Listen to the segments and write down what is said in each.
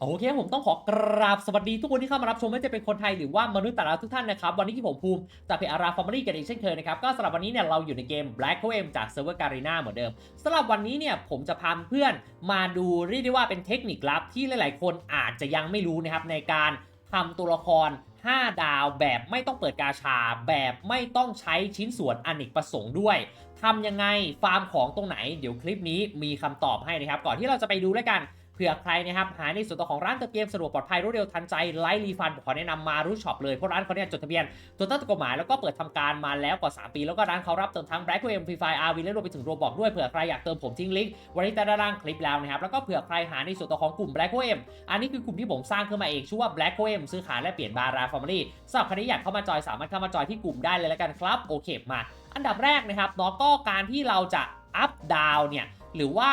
โอเคผมต้องขอกราบสวัสดีทุกคนที่เข้ามารับชมไม่ว่าจะเป็นคนไทยหรือว่ามนุษย์ต่างดาวทุกท่านนะครับ วันนี้ที่ผมภูมิจากเพจอาราฟอร์มารีกันอีกเช่นเคยนะครับ ก็สำหรับวันนี้เนี่ยเราอยู่ในเกม Black o m จากเซิร์ฟเวอร์การีนาเหมือนเดิมสำหรับวันนี้เนี่ยผมจะพาเพื่อนมาดูเรียกได้ว่าเป็นเทคนิคลับที่หลาย ๆ คนอาจจะยังไม่รู้นะครับในการทำตัวละคร 5 ดาวแบบไม่ต้องเปิดกาชา แบบไม่ต้องใช้ชิ้นส่วนอเนกประสงค์ด้วยทำยังไงฟาร์มของตรงไหน เดี๋ยวคลิปนี้มีคำตอบให้นะครับ ก่อนที่เราจะไปดูแล้วกัน เผื่อใครนะครับหาในส่วนตัวของร้านเติมเกมสะดวกปลอดภัยรวดเร็วทันใจไลฟ์รีฟันขอแนะนำมารู้ช็อปเลยเพราะร้านเขาเนี่ยจดทะเบียนตัวต้นกฎหมายแล้วก็เปิดทำการมาแล้วกว่า 3 ปี แล้วก็ร้านเขารับเติมทั้ง Black m Free Fire RV และรวมไปถึงโรบอกด้วยเผื่อใครอยากเติมผมทิ้งลิงก์ไว้ใต้ด้านล่างคลิปแล้วนะครับแล้วก็เผื่อใครหาในส่วนตัวของกลุ่ม Black m อันนี้คือกลุ่มที่ผมสร้างขึ้นมาเองชื่อว่า Black m ซื้อขายและเปลี่ยนบาราฟอร์มารีสำหรับใครที่อยากเข้ามาจอยสามารถเข้ามาจอยที่กลุ่มได้เลยแล้วกันครับโอเคมา อันดับแรกนะครับเนาะก็การที่เราจะอัพดาวเนี่ย หรือว่า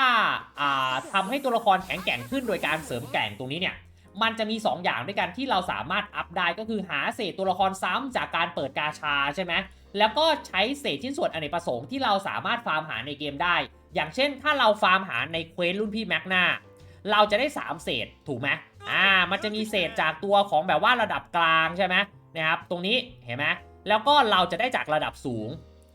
อ่าทำให้ตัวละครแข็งแกร่งขึ้นโดยการเสริมแกร่งตรงนี้เนี่ยมันจะมี 2 อย่างด้วยกันที่เราสามารถอัพได้ก็คือหาเศษตัวละครซ้ำจากการเปิดกาชาใช่ไหมแล้วก็ใช้เศษชิ้นส่วนอเนกประสงค์ที่เราสามารถฟาร์มหาในเกมได้ อย่างเช่น ถ้าเราฟาร์มหาในเควสรุ่นพี่แม็กนาเราจะได้ 3 เศษถูกไหมอ่า มันจะมีเศษจากตัวของแบบว่าระดับกลางใช่ไหมนะครับ ตรงนี้เห็นไหมแล้วก็เราจะได้จากระดับสูง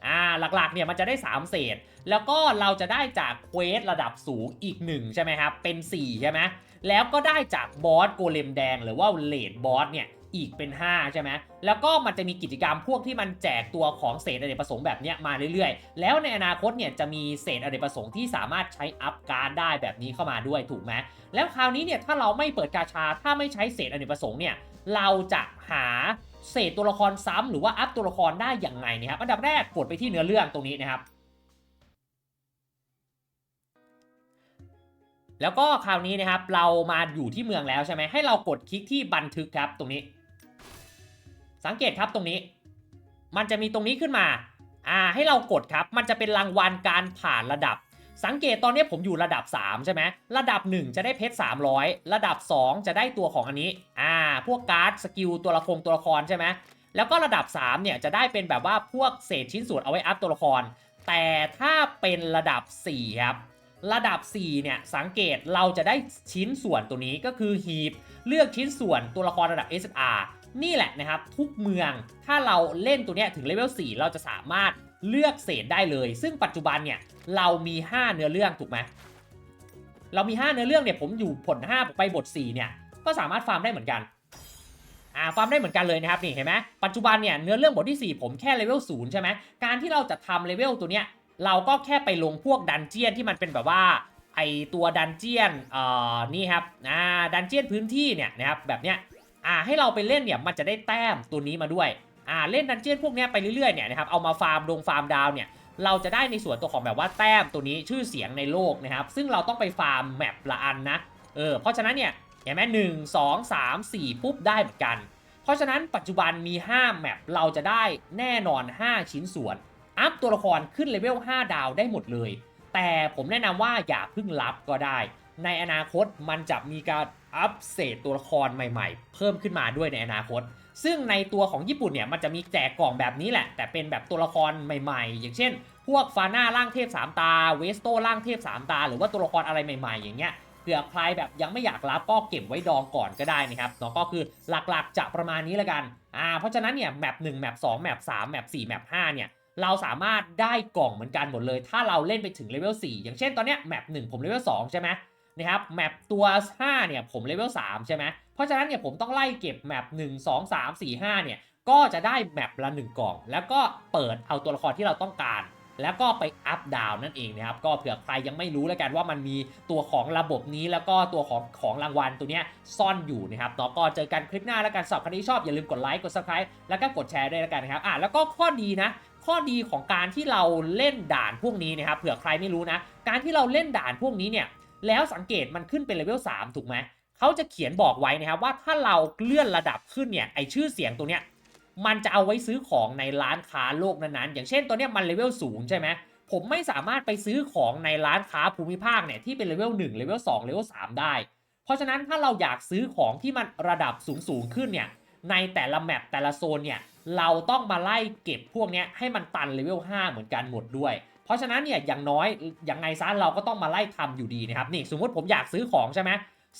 อ่าหลักๆเนี่ยมันจะได้ 3 เศษ แล้วก็เราจะได้จากเควสระดับสูงอีก 1 ใช่ไหมครับ เป็น 4 ใช่ไหมแล้วก็ได้จากบอสโกเลมแดงหรือว่าเลดบอสเนี่ยอีกเป็น 5 ใช่ไหม แล้วก็มันจะมีกิจกรรมพวกที่มันแจกตัวของเศษอเนกประสงค์แบบนี้มาเรื่อยๆ แล้วในอนาคตเนี่ยจะมีเศษอเนกประสงค์ที่สามารถใช้อัพการ์ดได้แบบนี้เข้ามาด้วยถูกไหม แล้วคราวนี้เนี่ยถ้าเราไม่เปิดกาชา ถ้าไม่ใช้เศษอเนกประสงค์เนี่ยเราจะหา เศษตัวละครซ้ำหรือว่าอัพตัวละครได้อย่างไงเนี่ยครับอันดับแรกกดไปที่เนื้อเรื่องตรงนี้นะครับ แล้วก็คราวนี้นะครับเรามาอยู่ที่เมืองแล้วใช่ไหมให้เรากดคลิกที่บันทึกครับตรงนี้ สังเกตครับตรงนี้ มันจะมีตรงนี้ขึ้นมาอ่าให้เรากดครับ มันจะเป็นรางวัลการผ่านระดับ สังเกตตอนนี้ผมอยู่ระดับ 3 ใช่ไหมระดับ 1 จะได้เพชร300 ระดับ 2 จะได้ตัวของอันนี้อ่า พวกการ์ดสกิลตัวละครตัวละครใช่ไหมแล้วก็ระดับ3เนี่ยจะได้เป็นแบบว่าพวกเศษชิ้นส่วนเอาไว้อัพตัวละคร แต่ถ้าเป็นระดับ4ครับระดับ 4 เนี่ย สังเกตเราจะได้ชิ้นส่วนตัวนี้ก็คือฮีบ เลือกชิ้นส่วนตัวละครระดับ SR นี่แหละนะครับ ทุกเมืองถ้าเราเล่นตัวนี้ถึงเลเวล 4 เราจะสามารถเลือกเศษได้เลย ซึ่งปัจจุบันเนี่ย เรามี 5 เนื้อเรื่องถูกไหมเรามี 5 เนื้อเรื่องเนี่ยผมอยู่ผล 5 ผมไปบท 4 เนี่ย ก็สามารถฟาร์มได้เหมือนกัน อ่าฟาร์มได้เหมือนกันเลยนะครับนี่เห็นไหมปัจจุบันเนี่ยเนื้อเรื่องบทที่ 4 ผมแค่เลเวล0ใช่ไหมการที่เราจะทำเลเวลตัวเนี้ยเราก็แค่ไปลงพวกดันเจียนที่มันเป็นแบบว่าไอตัวดันเจียนเอ่อนี่ครับอ่าดันเจียนพื้นที่เนี่ยนะครับแบบเนี้ยอ่าให้เราไปเล่นเนี่ยมันจะได้แต้มตัวนี้มาด้วยอ่าเล่นดันเจียนพวกเนี้ยไปเรื่อยๆเนี่ยนะครับเอามาฟาร์มลงฟาร์มดาวเนี่ยเราจะได้ในส่วนตัวของแบบว่าแต้มตัวนี้ชื่อเสียงในโลกนะครับซึ่งเราต้องไปฟาร์มแมปละอันนะเออเพราะฉะนั้นเนี่ย เห็นไหมหนึ่งสองสามสี่ปุ๊บได้เหมือนกัน เพราะฉะนั้นปัจจุบันมี 5 แมปเราจะได้แน่นอน 5 ชิ้นส่วน อัพตัวละครขึ้นเลเวล 5 ดาวได้หมดเลย แต่ผมแนะนำว่าอย่าเพิ่งรับก็ได้ ในอนาคตมันจะมีการอัพเศษตัวละครใหม่ๆ เพิ่มขึ้นมาด้วยในอนาคต ซึ่งในตัวของญี่ปุ่นเนี่ยมันจะมีแจกกล่องแบบนี้แหละ แต่เป็นแบบตัวละครใหม่ๆ อย่างเช่น พวกฟาน่าร่างเทพ 3 ตา เวสโตร่างเทพ 3 ตา หรือว่าตัวละครอะไรใหม่ๆ อย่างเงี้ย ผื่อใครแบบยังไม่อยากรับก็เก็บไว้ดองก่อนก็ได้นะครับเนาะก็คือหลักๆจะประมาณนี้ล้วกันอ่าเพราะฉะนั้นเนี่ยแมป1แมป2แมป3แมป4แมป5เนี่ยเราสามารถได้กล่องเหมือนกันหมดเลย ถ้าเราเล่นไปถึงเลเวล4อย่างเช่นตอนเนี้ยแมป1ผมเลเวล2ใช่ไหมนะครับแมปตัว 5 เนี่ยผมเลเวล3ใช่ไหมเพราะฉะนั้นเนี่ยผมต้องไล่เก็บแมป1 2 3 4 5เนี่ยก็จะได้แมปละ 1 กล่อง แล้วก็เปิดเอาตัวละครที่เราต้องการ แล้วก็ไปอัพดาวนั่นเองนะครับ ก็เผื่อใครยังไม่รู้แล้วกันว่ามันมีตัวของระบบนี้แล้วก็ตัวของของรางวัลตัวเนี้ยซ่อนอยู่นะครับเนาะก็เจอกันคลิปหน้าแล้วกันสำหรับใครที่ชอบอย่าลืมกดไลค์กด subscribe แล้วก็กดแชร์ด้วยแล้วกันนะครับอะแล้วก็ข้อดีนะข้อดีของการที่เราเล่นด่านพวกนี้นะครับเผื่อใครไม่รู้นะ การที่เราเล่นด่านพวกนี้เนี่ยแล้วสังเกตมันขึ้นเป็นเลเวล3ถูกไหมเขาจะเขียนบอกไว้นะครับว่าถ้าเราเลื่อนระดับขึ้นเนี่ยไอชื่อเสียงตัวเนี้ย มันจะเอาไว้ซื้อของในร้านค้าโลกนั้นๆ อย่างเช่นตัวเนี้ยมันเลเวลศูนย์ใช่ไหมผมไม่สามารถไปซื้อของในร้านค้าภูมิภาคเนี่ยที่เป็นเลเวล1เลเวล2เลเวล3ได้ เพราะฉะนั้นถ้าเราอยากซื้อของที่มันระดับสูงสูงขึ้นเนี่ยในแต่ละแมปแต่ละโซนเนี่ยเราต้องมาไล่เก็บพวกเนี้ยให้มันตันเลเวล5เหมือนกันหมดด้วย เพราะฉะนั้นเนี่ยอย่างน้อยอยังไงซะเราก็ต้องมาไล่ทำอยู่ดีนะครับนี่สมมติผมอยากซื้อของใช่ไหม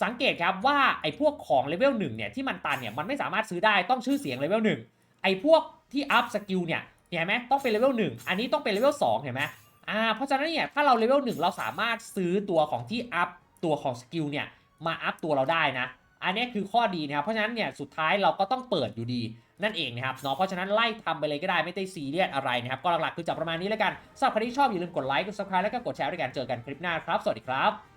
สังเกตครับว่าไอ้พวกของเลเวลหนึ่งเนี่ยที่มันตันเนี่ยมันไม่สามารถซื้อได้ต้องชื่อเสียงเลเวลหนึ่ง ไอ้พวกที่อัพสกิลเนี่ยเห็นไหมต้องเป็นเลเวลหนึ่งอันนี้ต้องเป็นเลเวลสองเห็นไหมอ่าเพราะฉะนั้นเนี่ยถ้าเราเลเวลหนึ่งเราสามารถซื้อตัวของที่อัพตัวของสกิลเนี่ยมาอัพตัวเราได้นะ อันนี้คือข้อดีนะครับเพราะฉะนั้นเนี่ยสุดท้ายเราก็ต้องเปิดอยู่ดีนั่นเองนะครับเนาะเพราะฉะนั้นไล่ทำไปเลยก็ได้ไม่ได้ซีเรียสอะไรนะครับก็หลักๆคือจับประมาณนี้แล้วกันสำหรับใครที่ชอบอย่าลืมกดไลค์กด subscribe แล้วก็กดแชร์ด้วยกันเจอกันคลิปหน้าครับ สวัสดีครับ